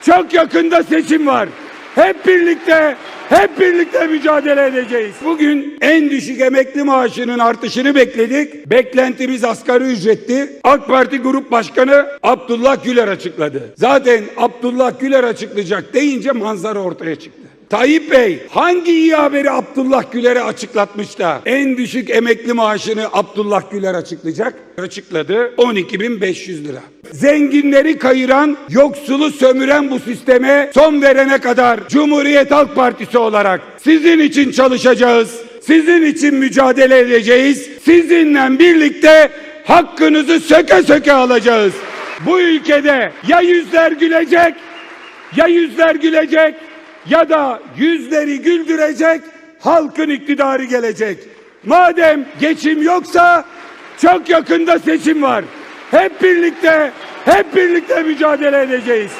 Çok yakında seçim var. Hep birlikte, hep birlikte mücadele edeceğiz. Bugün en düşük emekli maaşının artışını bekledik. Beklentimiz asgari ücretti. AK Parti Grup Başkanı Abdullah Güler açıkladı. Zaten Abdullah Güler açıklayacak deyince manzara ortaya çıktı. Tayyip Bey hangi iyi haberi Abdullah Güler'e açıklatmış da en düşük emekli maaşını Abdullah Güler açıklayacak? Açıkladı 12.500 lira. Zenginleri kayıran, yoksulu sömüren bu sisteme son verene kadar Cumhuriyet Halk Partisi olarak sizin için çalışacağız. Sizin için mücadele edeceğiz. Sizinle birlikte hakkınızı söke söke alacağız. Bu ülkede ya yüzler gülecek ya yüzler gülecek ya da yüzleri güldürecek halkın iktidarı gelecek. Madem geçim yoksa çok yakında seçim var. Hep birlikte hep birlikte mücadele edeceğiz.